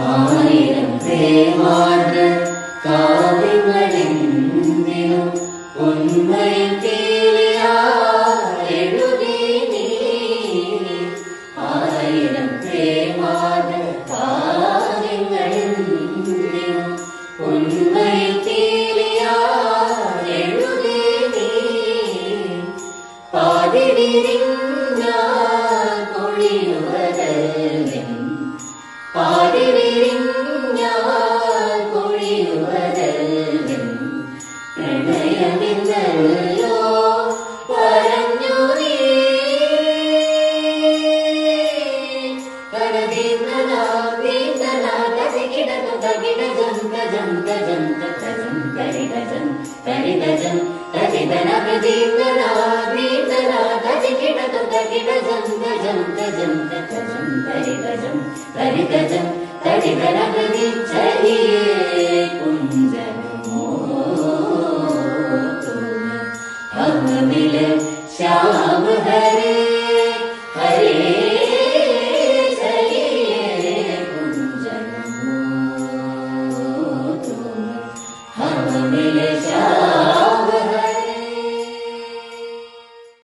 ആയിരം പ്രേമാർദ്ര കാവ്യങ്ങളെന്തിനും ഉന്മയം എഴുതി നീ. ആയിരം പ്രേമാർദ്ര കാവ്യങ്ങളെന്തിനും ഉന്മയം എഴുതി നീ. പ്രണയമിന്നല്ലോ പറഞ്ഞു നീ കരതീർന്നനാ मिले श्याम हरे हरे चलिए कुंजन तुम हम मिले श्याम